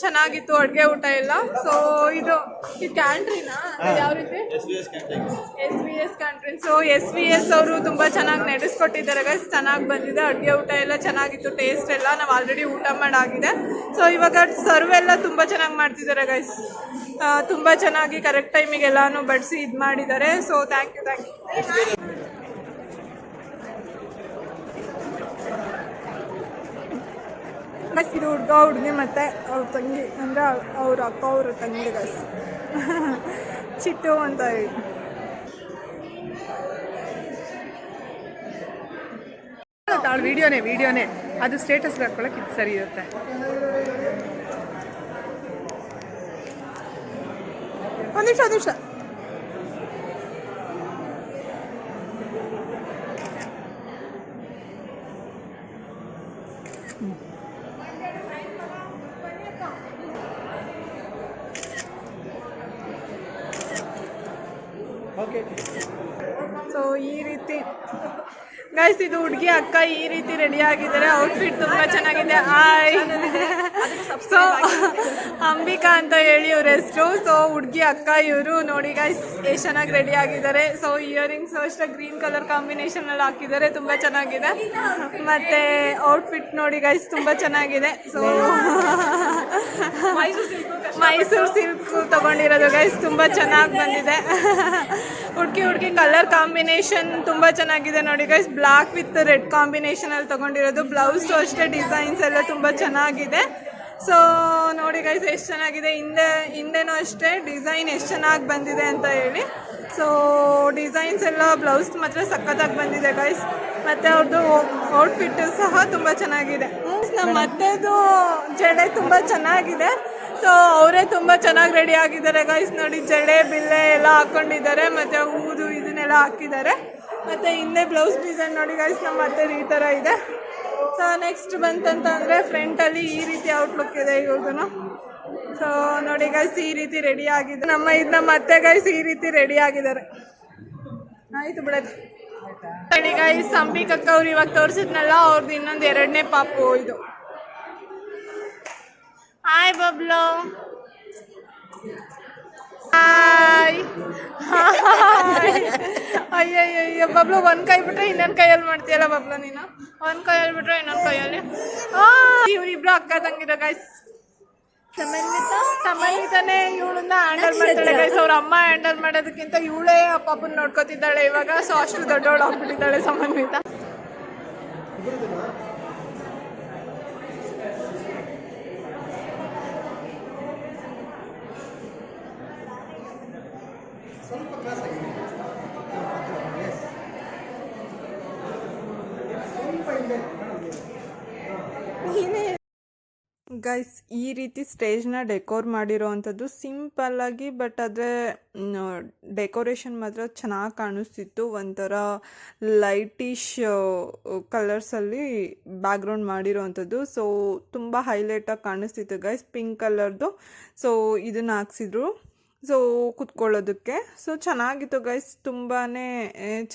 ಚೆನ್ನಾಗಿತ್ತು ಅಡುಗೆ ಊಟ ಎಲ್ಲ. ಸೊ ಇದು ಇದು ಕ್ಯಾಂಟ್ರಿನಾ ಯಾವ ರೀತಿ? ಎಸ್ ವಿ ಎಸ್ ಕ್ಯಾಂಟ್ರಿನ್ ಸೊ ಎಸ್ ವಿ ಎಸ್ ಅವರು ತುಂಬ ಚೆನ್ನಾಗಿ ನಡೆಸ್ಕೊಟ್ಟಿದ್ದಾರೆ ಗೈಸ್ ಚೆನ್ನಾಗಿ ಬಂದಿದೆ. ಅಡುಗೆ ಊಟ ಎಲ್ಲ ಚೆನ್ನಾಗಿತ್ತು. ಟೇಸ್ಟ್ ಎಲ್ಲ ನಾವು ಆಲ್ರೆಡಿ ಊಟ ಮಾಡಾಗಿದೆ. ಸೊ ಇವಾಗ ಸರ್ವ್ ಎಲ್ಲ ತುಂಬ ಚೆನ್ನಾಗಿ ಮಾಡ್ತಿದ್ದಾರೆ ಗೈಸ್ ತುಂಬ ಚೆನ್ನಾಗಿ ಕರೆಕ್ಟ್ ಟೈಮಿಗೆ ಎಲ್ಲಾನು ಬಡಿಸಿ ಇದು ಮಾಡಿದ್ದಾರೆ. So thank you thank you bus ಇದು ಹುಡುಗ ಹುಡುಗಿ ಮತ್ತು ಅವ್ರ ತಂಗಿ ಅಂದರೆ ಅವ್ರ ಅಕ್ಕ ಅವ್ರ ತಂಗಿ ಗಸ್ ಚಿಟ್ಟು ಅಂತ ಹೇಳಿ. ತಾಳು ವಿಡಿಯೋನೇ ವಿಡಿಯೋನೇ. ಅದು ಸ್ಟೇಟಸ್ ಹಾಕೊಳಕ್ಕೆ ಇದು ಸರಿ ಇರುತ್ತೆ. ಒಂದು ನಿಮಿಷ ಒಂದು ನಿಮಿಷ ಓಕೆ ಸೊ ಈ ರೀತಿ ಗೈಸ್ ಇದು ಹುಡುಗಿ ಅಕ್ಕ ಈ ರೀತಿ ರೆಡಿ ಆಗಿದ್ದಾರೆ. ಔಟ್ಫಿಟ್ ತುಂಬಾ ಚೆನ್ನಾಗಿದೆ. ಆಯ್ ಸೊ ಅಂಬಿಕಾ ಅಂತ ಹೇಳಿ ಇವ್ರ ಹೆಸರು. ಸೊ ಹುಡುಗಿ ಅಕ್ಕ ಇವರು ನೋಡಿ ಗೈಸ್ ಎಷ್ಟು ಚೆನ್ನಾಗಿ ರೆಡಿ ಆಗಿದ್ದಾರೆ. ಸೊ ಇಯರಿಂಗ್ಸ್ ಅಷ್ಟೇ ಗ್ರೀನ್ ಕಲರ್ ಕಾಂಬಿನೇಷನ್ ಅಲ್ಲಿ ಹಾಕಿದ್ದಾರೆ. ತುಂಬ ಚೆನ್ನಾಗಿದೆ. ಮತ್ತೆ ಔಟ್ಫಿಟ್ ನೋಡಿ ಗೈಸ್ ತುಂಬ ಚೆನ್ನಾಗಿದೆ. ಸೊ ಮೈಸೂರು ಸಿಲ್ಕ್ ತಗೊಂಡಿರೋದು ಗೈಸ್ ತುಂಬ ಚೆನ್ನಾಗಿ ಬಂದಿದೆ. ಹುಡುಗಿ ಹುಡುಗಿ ಕಲರ್ ಕಾಂಬಿನೇಷನ್ ತುಂಬ ಚೆನ್ನಾಗಿದೆ ನೋಡಿ guys black with red combination ಅಲ್ಲಿ ತಗೊಂಡಿರೋದು. ಬ್ಲೌಸ್ ಅಷ್ಟೇ ಡಿಸೈನ್ಸ್ ಎಲ್ಲ ತುಂಬ ಚೆನ್ನಾಗಿದೆ. ಸೊ ನೋಡಿ ಗೈಸ್ ಎಷ್ಟು ಚೆನ್ನಾಗಿದೆ. ಹಿಂದೆ ಹಿಂದೆನೂ ಅಷ್ಟೇ ಡಿಸೈನ್ ಎಷ್ಟು ಚೆನ್ನಾಗಿ ಬಂದಿದೆ ಅಂತ ಹೇಳಿ. ಸೊ ಡಿಸೈನ್ಸ್ ಎಲ್ಲ ಬ್ಲೌಸ್ ಮಾತ್ರ ಸಖತ್ತಾಗಿ ಬಂದಿದೆ ಗೈಸ್ ಮತ್ತು ಅವ್ರದ್ದು ಔಟ್ಫಿಟ್ ಸಹ ತುಂಬ ಚೆನ್ನಾಗಿದೆ. ನಮ್ಮ ಅತ್ತೆದು ಜಡೆ ತುಂಬ ಚೆನ್ನಾಗಿದೆ. ಸೊ ಅವರೇ ತುಂಬ ಚೆನ್ನಾಗಿ ರೆಡಿ ಆಗಿದ್ದಾರೆ ಗೈಸ್ ನೋಡಿ ಜಡೆ ಬಿಲ್ಲೆ ಎಲ್ಲ ಹಾಕೊಂಡಿದ್ದಾರೆ. ಮತ್ತು ಊದು ಇದನ್ನೆಲ್ಲ ಹಾಕಿದ್ದಾರೆ. ಮತ್ತು ಹಿಂದೆ ಬ್ಲೌಸ್ ಡಿಸೈನ್ ನೋಡಿ ಗೈಸ್ ನಮ್ಮ ಅತ್ತೆ ಈ ಥರ ಇದೆ. ಸೊ ನೆಕ್ಸ್ಟ್ ಬಂತಂತಂದರೆ ಫ್ರಂಟಲ್ಲಿ ಈ ರೀತಿ ಔಟ್ಲುಕ್ ಇದೆ ಇವ್ರದ್ದು ಸೊ ನೋಡಿ ಗೈಸ್ ಈ ರೀತಿ ರೆಡಿ ಆಗಿದೆ ನಮ್ಮ ಇದು ನಮ್ಮ ಅತ್ತೆ ಗೈಸ್ ಈ ರೀತಿ ರೆಡಿ ಆಗಿದ್ದಾರೆ. ಆಯಿತು ಬಿಡತ್ತೆ ನೋಡಿ ಗೈಸ್ ಅಂಬಿಕಕ್ಕ ಅವ್ರು ಇವಾಗ ತೋರಿಸಿದ್ನಲ್ಲ ಅವ್ರದ್ದು ಇನ್ನೊಂದು ಎರಡನೇ ಪಾಪು ಇದು. Hi Bablu hi. ಅಯ್ಯಯ್ಯಯ್ಯ ಬಬ್ಲು ಒಂದು ಕೈ ಬಿಟ್ರೆ ಇನ್ನೊಂದ್ ಕೈಯಲ್ಲಿ ಮಾಡ್ತೀಯಲ್ಲ ಬಬ್ಲು ನೀನು? ಒಂದು ಕೈಯಲ್ಲಿ ಬಿಟ್ರೆ ಇನ್ನೊಂದು ಕೈಯಲ್ಲಿ? ಇವ್ರಿಬ್ರು ಅಕ್ಕ ತಂಗಿದ ಗೈಸ್ ಸಮನ್ವಿತ? ಸಮನ್ವಿತನೇ ಇವಳನ್ನ ಹ್ಯಾಂಡಲ್ ಮಾಡ್ತಾಳೆ ಗೈಸ್ ಅವ್ರ ಅಮ್ಮ ಹ್ಯಾಂಡಲ್ ಮಾಡೋದಕ್ಕಿಂತ ಇವಳೇ ಪಾಪನ್ ನೋಡ್ಕೋತಿದ್ದಾಳೆ ಇವಾಗ. ಸೊ ಅಷ್ಟು ದೊಡ್ಡವಳು ಆಗ್ಬಿಟ್ಟಿದ್ದಾಳೆ ಸಮನ್ವಿತ. ಗೈಸ್ ಈ ರೀತಿ ಸ್ಟೇಜ್ನ ಡೆಕೋರ್ ಸಿಂಪಲ್ ಆಗಿ ಬಟ್ ಆದರೆ ಡೆಕೋರೇಷನ್ ಮಾತ್ರ ಚೆನ್ನಾಗಿ ಕಾಣಿಸ್ತಿತ್ತು. ಒಂಥರ ಲೈಟಿಶ್ ಕಲರ್ಸಲ್ಲಿ ಬ್ಯಾಕ್ಗ್ರೌಂಡ್ ಮಾಡಿರೋವಂಥದ್ದು ಸೊ ತುಂಬ ಹೈಲೈಟಾಗಿ ಕಾಣಿಸ್ತಿತ್ತು ಗೈಸ್ ಪಿಂಕ್ ಕಲರ್ದು ಸೊ ಇದನ್ನು ಹಾಕ್ಸಿದ್ರು. ಸೊ ಕುತ್ಕೊಳ್ಳೋದಕ್ಕೆ. ಸೊ ಚೆನ್ನಾಗಿತ್ತು ಗೈಸ್ ತುಂಬಾ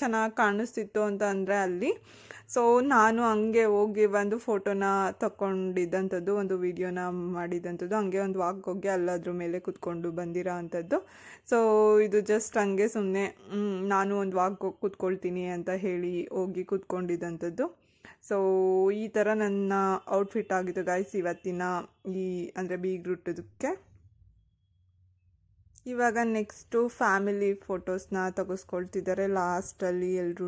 ಚೆನ್ನಾಗಿ ಕಾಣಿಸ್ತಿತ್ತು ಅಂತ ಅಂದರೆ ಅಲ್ಲಿ. ಸೊ ನಾನು ಹಂಗೆ ಹೋಗಿ ಒಂದು ಫೋಟೋನ ತಗೊಂಡಿದ್ದಂಥದ್ದು ಒಂದು ವಿಡಿಯೋನ ಮಾಡಿದಂಥದ್ದು, ಹಂಗೆ ಒಂದು ವಾಕ್ ಹೋಗಿ ಅಲ್ಲದ್ರ ಮೇಲೆ ಕುತ್ಕೊಂಡು ಬಂದಿರೋ ಅಂಥದ್ದು ಸೊ ಇದು ಜಸ್ಟ್ ಹಂಗೆ ಸುಮ್ಮನೆ ನಾನು ಒಂದು ವಾಕ್ ಹೋಗಿ ಕೂತ್ಕೊಳ್ತೀನಿ ಅಂತ ಹೇಳಿ ಹೋಗಿ ಕೂತ್ಕೊಂಡಿದ್ದಂಥದ್ದು. ಸೊ ಈ ಥರ ನನ್ನ ಔಟ್ಫಿಟ್ ಆಗಿತ್ತು ಗಾಯ್ಸ್ ಇವತ್ತಿನ ಈ, ಅಂದರೆ ಬೀಗ್ರುಟ್ಟೋದಕ್ಕೆ ಇವಾಗ ನೆಕ್ಸ್ಟು ಫ್ಯಾಮಿಲಿ ಫೋಟೋಸ್ನ ತೆಗೆಸ್ಕೊಳ್ತಿದ್ದಾರೆ ಲಾಸ್ಟಲ್ಲಿ ಎಲ್ರೂ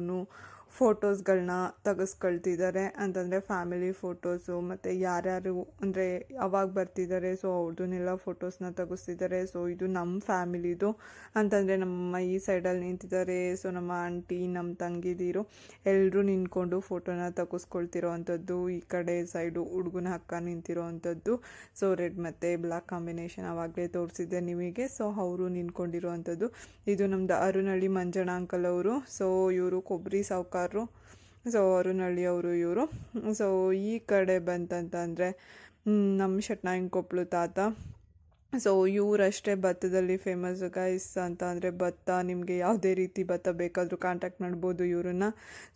ಫೋಟೋಸ್ಗಳನ್ನ ತೆಗೆಸ್ಕೊಳ್ತಿದ್ದಾರೆ. ಅಂತಂದರೆ ಫ್ಯಾಮಿಲಿ ಫೋಟೋಸು, ಮತ್ತು ಯಾರ್ಯಾರು ಅಂದರೆ ಯಾವಾಗ ಬರ್ತಿದ್ದಾರೆ, ಸೊ ಅವ್ರದ್ದನ್ನೆಲ್ಲ ಫೋಟೋಸ್ನ ತೆಗೆಸ್ತಿದ್ದಾರೆ. ಸೊ ಇದು ನಮ್ಮ ಫ್ಯಾಮಿಲಿದು. ಅಂತಂದರೆ ನಮ್ಮ ಈ ಸೈಡಲ್ಲಿ ನಿಂತಿದ್ದಾರೆ. ಸೊ ನಮ್ಮ ಆಂಟಿ, ನಮ್ಮ ತಂಗಿದಿರು ಎಲ್ಲರೂ ನಿಂತ್ಕೊಂಡು ಫೋಟೋನ ತೆಗೆಸ್ಕೊಳ್ತಿರೋ ಅಂಥದ್ದು ಈ ಕಡೆ ಸೈಡು ಹುಡುಗನ ಅಕ್ಕ ನಿಂತಿರೋ ಅಂಥದ್ದು ಸೊ ರೆಡ್ ಮತ್ತು ಬ್ಲ್ಯಾಕ್ ಕಾಂಬಿನೇಷನ್ ಆವಾಗಲೇ ತೋರಿಸಿದ್ದೆ ನಿಮಗೆ. ಸೊ ಅವರು ನಿಂತ್ಕೊಂಡಿರೋ ಅಂಥದ್ದು ಇದು ನಮ್ಮದು ಅರುಣಳ್ಳಿ ಮಂಜಣ್ಣ ಅಂಕಲ್ ಅವರು. ಸೊ ಇವರು ಕೊಬ್ಬರಿ ಸಾವುಕಾರರು ಸೊ ಅರುಣಳ್ಳಿ ಅವರು, ಇವರು. ಸೊ ಈ ಕಡೆ ಬಂತಂತಂದರೆ ನಮ್ಮ ಶೆಟ್ನಾಯನ್ ಕೊಪ್ಪಳು ತಾತ. ಸೊ ಇವರಷ್ಟೇ ಭತ್ತದಲ್ಲಿ ಫೇಮಸ್ ಗೈಸ್ ಅಂತ ಅಂದರೆ ಭತ್ತ ನಿಮಗೆ ಯಾವುದೇ ರೀತಿ ಭತ್ತ ಬೇಕಾದರೂ ಕಾಂಟ್ಯಾಕ್ಟ್ ಮಾಡ್ಬೋದು ಇವ್ರನ್ನ.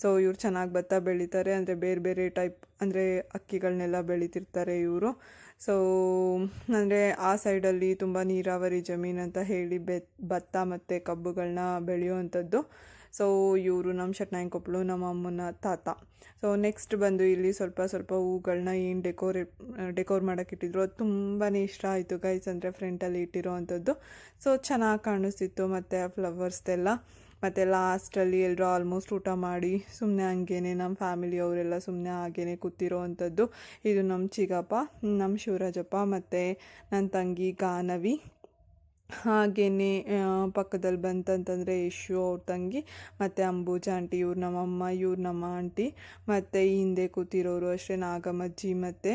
ಸೊ ಇವರು ಚೆನ್ನಾಗಿ ಭತ್ತ ಬೆಳೀತಾರೆ, ಅಂದರೆ ಬೇರೆ ಬೇರೆ ಟೈಪ್ ಅಂದರೆ ಅಕ್ಕಿಗಳನ್ನೆಲ್ಲ ಬೆಳೀತಿರ್ತಾರೆ ಇವರು. ಸೊ ಅಂದರೆ ಆ ಸೈಡಲ್ಲಿ ತುಂಬ ನೀರಾವರಿ ಜಮೀನು ಅಂತ ಹೇಳಿ ಬೆ ಭತ್ತ ಮತ್ತು ಕಬ್ಬುಗಳನ್ನ ಬೆಳೆಯುವಂಥದ್ದು. ಸೊ ಇವರು ನಮ್ಮ ಶೆಟ್ನಾಯನ್ ಕೊಪ್ಪಳು ನಮ್ಮ ಅಮ್ಮನ ತಾತ. ಸೊ ನೆಕ್ಸ್ಟ್ ಬಂದು ಇಲ್ಲಿ ಸ್ವಲ್ಪ ಸ್ವಲ್ಪ ಹೂಗಳನ್ನ ಏನು ಡೆಕೋರೇಟ್ ಡೆಕೋರ್ ಮಾಡೋಕೆ ಇಟ್ಟಿದ್ರು. ಅದು ತುಂಬಾ ಇಷ್ಟ ಆಯಿತು ಗೈಸ್ ಅಂದರೆ ಫ್ರೆಂಟಲ್ಲಿ ಇಟ್ಟಿರೋ ಅಂಥದ್ದು. ಸೊ ಚೆನ್ನಾಗಿ ಕಾಣಿಸ್ತಿತ್ತು ಮತ್ತು ಆ ಫ್ಲವರ್ಸ್ದೆಲ್ಲ ಮತ್ತು ಲಾಸ್ಟಲ್ಲಿ ಎಲ್ಲರೂ ಆಲ್ಮೋಸ್ಟ್ ಊಟ ಮಾಡಿ ಸುಮ್ಮನೆ ಹಂಗೇನೆ ನಮ್ಮ ಫ್ಯಾಮಿಲಿ ಅವರೆಲ್ಲ ಸುಮ್ಮನೆ ಹಾಗೇನೆ ಕೂತಿರೋ ಅಂಥದ್ದು. ಇದು ನಮ್ಮ ಚಿಗಪ್ಪ, ನಮ್ಮ ಶಿವರಾಜಪ್ಪ ಮತ್ತು ನನ್ನ ತಂಗಿ ಗಾನವಿ. ಹಾಗೆಯೇ ಪಕ್ಕದಲ್ಲಿ ಬಂತಂತಂದರೆ ಯಶು ಅವ್ರ ತಂಗಿ, ಮತ್ತು ಅಂಬೂಜ ಆಂಟಿ, ಇವ್ರು ನಮ್ಮಮ್ಮ, ಇವ್ರು ನಮ್ಮ ಆಂಟಿ, ಮತ್ತು ಈ ಹಿಂದೆ ಕೂತಿರೋರು ಅಷ್ಟೇ ನಾಗಮ್ಮಜ್ಜಿ ಮತ್ತು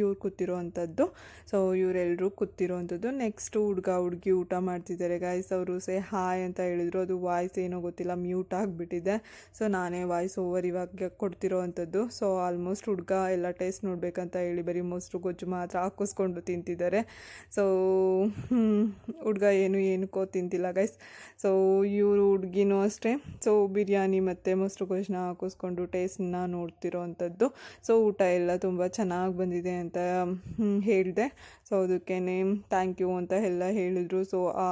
ಇವ್ರು ಕೂತಿರೋ ಅಂಥದ್ದು ಸೊ ಇವರೆಲ್ಲರೂ ಕೂತಿರೋ ಅಂಥದ್ದು ನೆಕ್ಸ್ಟ್ ಹುಡುಗ, ಹುಡುಗಿ ಊಟ ಮಾಡ್ತಿದ್ದಾರೆ. ಗಾಯ್ಸ್ ಅವರು ಸೇ ಹಾಯ್ ಅಂತ ಹೇಳಿದ್ರು. ಅದು ವಾಯ್ಸ್ ಏನೋ ಗೊತ್ತಿಲ್ಲ ಮ್ಯೂಟ್ ಆಗಿಬಿಟ್ಟಿದೆ. ಸೊ ನಾನೇ ವಾಯ್ಸ್ ಓವರ್ ಇವಾಗ ಕೊಡ್ತಿರೋ ಅಂಥದ್ದು ಸೊ ಆಲ್ಮೋಸ್ಟ್ ಹುಡುಗ ಎಲ್ಲ ಟೇಸ್ಟ್ ನೋಡಬೇಕಂತ ಹೇಳಿ, ಬರೀ ಮೊಸರು, ಗೊಜ್ಜು ಮಾತ್ರ ಹಾಕಿಸ್ಕೊಂಡು ತಿಂತಿದ್ದಾರೆ. ಸೊ ಹುಡ್ಗ ಏನು, ಏನಕ್ಕೋ ತಿಂತಿಲ್ಲ ಗೈಸ್ ಸೊ ಇವರು ಹುಡುಗಿನೂ ಅಷ್ಟೇ. ಸೊ ಬಿರಿಯಾನಿ ಮತ್ತು ಮೊಸರು ಗೊಜ್ಜನ್ನ ಹಾಕಿಸ್ಕೊಂಡು ಟೇಸ್ಟನ್ನ ನೋಡ್ತಿರೋ ಅಂಥದ್ದು ಸೊ ಊಟ ಎಲ್ಲ ತುಂಬ ಚೆನ್ನಾಗಿ ಬಂದಿದೆ ಅಂತ ಹೇಳಿದೆ. ಸೊ ಅದಕ್ಕೇ ಥ್ಯಾಂಕ್ ಯು ಅಂತ ಎಲ್ಲ ಹೇಳಿದರು. ಸೊ ಆ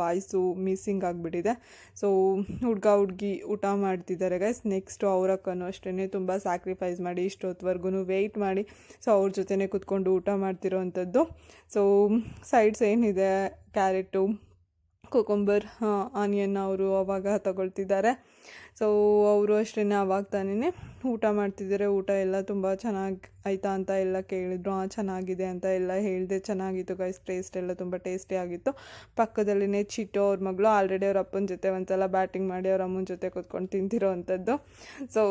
ವಾಯ್ಸು ಮಿಸ್ಸಿಂಗ್ ಆಗಿಬಿಟ್ಟಿದೆ. ಸೊ ಹುಡುಗ, ಹುಡುಗಿ ಊಟ ಮಾಡ್ತಿದ್ದಾರೆ ಗೈಸ್ ನೆಕ್ಸ್ಟು ಅವ್ರ ಅಕ್ಕನೂ ಅಷ್ಟೇ ತುಂಬ ಸ್ಯಾಕ್ರಿಫೈಸ್ ಮಾಡಿ ಇಷ್ಟೊತ್ತವರೆಗೂ ವೆಯ್ಟ್ ಮಾಡಿ. ಸೊ ಅವ್ರ ಜೊತೆನೇ ಕೂತ್ಕೊಂಡು ಊಟ ಮಾಡ್ತಿರೋ ಅಂಥದ್ದು ಸೊ ಸೈಡ್ಸ್ ಏನಿದೆ ಕ್ಯಾರೆಟು ಕುಕುಂಬರ್ ಆನಿಯನ್ ಅವರು ಅವಾಗ ತಗೊಳ್ತಿದ್ದಾರೆ. ಸೊ ಅವರು ಅಷ್ಟೇ ಅವಾಗ ತಾನೇ ಊಟ ಮಾಡ್ತಿದ್ದಾರೆ ಊಟ ಎಲ್ಲ ತುಂಬ ಚೆನ್ನಾಗಿ ಆಯಿತಾ ಅಂತ ಎಲ್ಲ ಕೇಳಿದ್ರು. ಹಾಂ ಚೆನ್ನಾಗಿದೆ ಅಂತ ಎಲ್ಲ ಹೇಳಿದೆ, ಚೆನ್ನಾಗಿತ್ತು ಗೈಸ್ ಟೇಸ್ಟ್ ಎಲ್ಲ ತುಂಬ ಟೇಸ್ಟಿ ಆಗಿತ್ತು. ಪಕ್ಕದಲ್ಲಿನೇ ಚಿಟ್ಟು ಅವ್ರ ಮಗಳು ಆಲ್ರೆಡಿ ಅವ್ರ ಅಪ್ಪನ ಜೊತೆ ಒಂದ್ಸಲ ಬ್ಯಾಟಿಂಗ್ ಮಾಡಿ ಅವ್ರ ಅಮ್ಮನ ಜೊತೆ ಕೂತ್ಕೊಂಡು ತಿಂತಿರೋ ಅಂಥದ್ದು ಸೊ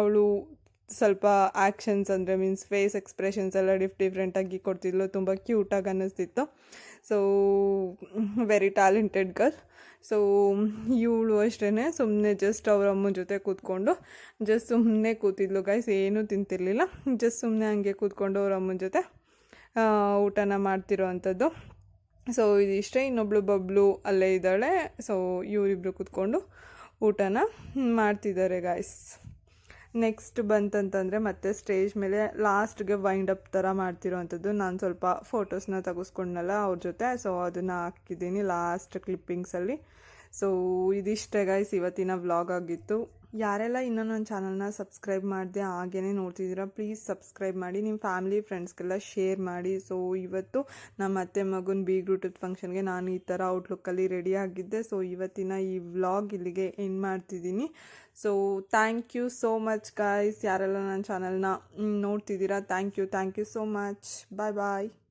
ಅವಳು ಸ್ವಲ್ಪ ಆ್ಯಕ್ಷನ್ಸ್ ಅಂದರೆ ಮೀನ್ಸ್ ಫೇಸ್ ಎಕ್ಸ್ಪ್ರೆಷನ್ಸ್ ಎಲ್ಲ ಡಿಫ್ ಡಿಫ್ರೆಂಟಾಗಿ ಕೊಡ್ತಿದ್ಲು. ತುಂಬ ಕ್ಯೂಟಾಗಿ ಅನ್ನಿಸ್ತಿತ್ತು. So very talented girl so ಇವಳು ಅಷ್ಟೇ ಸುಮ್ಮನೆ ಜಸ್ಟ್ ಅವ್ರ ಅಮ್ಮನ ಜೊತೆ ಕೂತ್ಕೊಂಡು ಜಸ್ಟ್ ಸುಮ್ಮನೆ ಕೂತಿದ್ಲು ಗೈಸ್ ಏನೂ ತಿಂತಿರ್ಲಿಲ್ಲ. ಜಸ್ಟ್ ಸುಮ್ಮನೆ ಹಂಗೆ ಕೂತ್ಕೊಂಡು ಅವ್ರ ಅಮ್ಮನ ಜೊತೆ ಊಟನ ಮಾಡ್ತಿರೋ ಅಂಥದ್ದು ಸೊ ಇದಿಷ್ಟೇ, ಇನ್ನೊಬ್ಳು ಬಬ್ಲು ಅಲ್ಲೇ ಇದ್ದಾಳೆ. ಸೊ ಇವರಿಬ್ರು ಕೂತ್ಕೊಂಡು ಊಟನ ಮಾಡ್ತಿದ್ದಾರೆ ಗಾಯ್ಸ್ ನೆಕ್ಸ್ಟ್ ಬಂತಂತಂದರೆ ಮತ್ತೆ ಸ್ಟೇಜ್ ಮೇಲೆ ಲಾಸ್ಟ್ಗೆ ವೈಂಡ್ ಅಪ್ ಥರ ಮಾಡ್ತಿರೋ ಅಂಥದ್ದು ನಾನು ಸ್ವಲ್ಪ ಫೋಟೋಸ್ನ ತೆಗೆಸ್ಕೊಂಡ್ನಲ್ಲ ಅವ್ರ ಜೊತೆ ಸೊ ಅದನ್ನು ಹಾಕಿದ್ದೀನಿ ಲಾಸ್ಟ್ ಕ್ಲಿಪ್ಪಿಂಗ್ಸಲ್ಲಿ ಸೊ ಇದಿಷ್ಟೇ ಗೈಸ್ ಇವತ್ತಿನ ವ್ಲಾಗ್ ಆಗಿತ್ತು. ಯಾರೆಲ್ಲ ಇನ್ನೂ ನನ್ನ ಚಾನಲ್ನ ಸಬ್ಸ್ಕ್ರೈಬ್ ಮಾಡಿದೆ ಹಾಗೇ ನೋಡ್ತಿದ್ದೀರಾ ಪ್ಲೀಸ್ ಸಬ್ಸ್ಕ್ರೈಬ್ ಮಾಡಿ. ನಿಮ್ಮ ಫ್ಯಾಮಿಲಿ ಫ್ರೆಂಡ್ಸ್ಗೆಲ್ಲ ಶೇರ್ ಮಾಡಿ. ಸೊ ಇವತ್ತು ನಮ್ಮ ಅತ್ತೆ ಮಗನ ಬೀಗ್ರೂಟದ ಫಂಕ್ಷನ್ಗೆ ನಾನು ಈ ಥರ ಔಟ್ಲುಕ್ಕಲ್ಲಿ ರೆಡಿ ಆಗಿದ್ದೆ. ಸೊ ಇವತ್ತಿನ ಈ ವ್ಲಾಗ್ ಇಲ್ಲಿಗೆ ಎಂಡ್ ಮಾಡ್ತಿದ್ದೀನಿ. So thank you so much guys ಯಾರೆಲ್ಲ ನನ್ನ ಚಾನಲ್ನ ನೋಡ್ತಿದ್ದೀರಾ thank you thank you so much bye bye